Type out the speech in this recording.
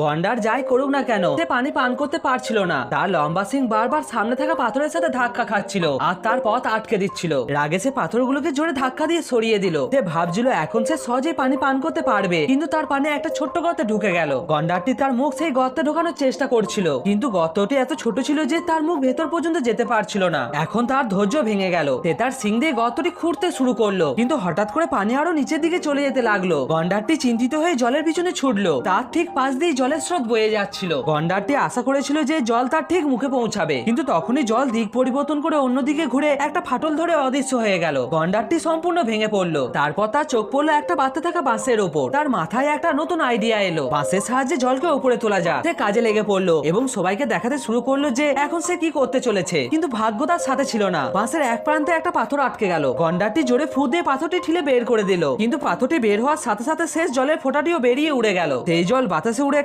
গন্ডার যাই করুক না কেন, সে পানি পান করতে পারছিল না। তার লম্বা সিং বারবার সামনে থাকা পাথরের সাথে ধাক্কা খাচ্ছিল আর তার পথ আটকে দিচ্ছিল। রাগে সে পাথরগুলোকে জোরে ধাক্কা দিয়ে সরিয়ে দিল। সে ভাবছিল এখন সে সহজেই পানি পান করতে পারবে, কিন্তু তার পানে একটা ছোট্ট গর্তে ঢুকে গেল। গন্ডারটি তার মুখ সেই গর্তে ঢোকানোর চেষ্টা করছিল, কিন্তু গর্তটি এত ছোট ছিল যে তার মুখ ভেতর পর্যন্ত যেতে পারছিল না। এখন তার ধৈর্য ভেঙে গেল। সে তার সিং দিয়ে গর্তটি খুঁড়তে শুরু করল, কিন্তু হঠাৎ করে পানি আরও নিচের দিকে চলে যেতে লাগল। গন্ডারটি চিন্তিত হয়ে জলের পিছনে ছুটলো। তার ঠিক পাশ দিয়ে জলের স্রোত বয়ে যাচ্ছিল। গন্ডারটি আশা করেছিল যে জল তার ঠিক মুখে পৌঁছাবে। কিন্তু তখনই জল দিক পরিবর্তন করে অন্যদিকে ঘুরে একটা ফাটল ধরে অদৃশ্য হয়ে গেল। গন্ডারটি সম্পূর্ণ ভেঙে পড়ল। তারপর তার চোখ পড়ল একটা বাড়তে থাকা বাসের ওপর। তার মাথায় একটা নতুন আইডিয়া এলো। বাসের সাহায্যে জলকে উপরে তোলা যায় সে কাজে লেগে পড়ল এবং সবাইকে দেখাতে শুরু করল যে এখন সে কি করতে চলেছে। কিন্তু ভাগ্য তার সাথে ছিল না। বাসের এক প্রান্তে একটা পাথর আটকে গেল। গন্ডারটি জোরে ফু দিয়ে পাথরটি ঠিলে বের করে দিল। কিন্তু পাথরটি বের হওয়ার সাথে সাথে শেষ জলের ফোঁটাটিও বেরিয়ে উড়ে গেল। সেই জল বাতাসে উড়ে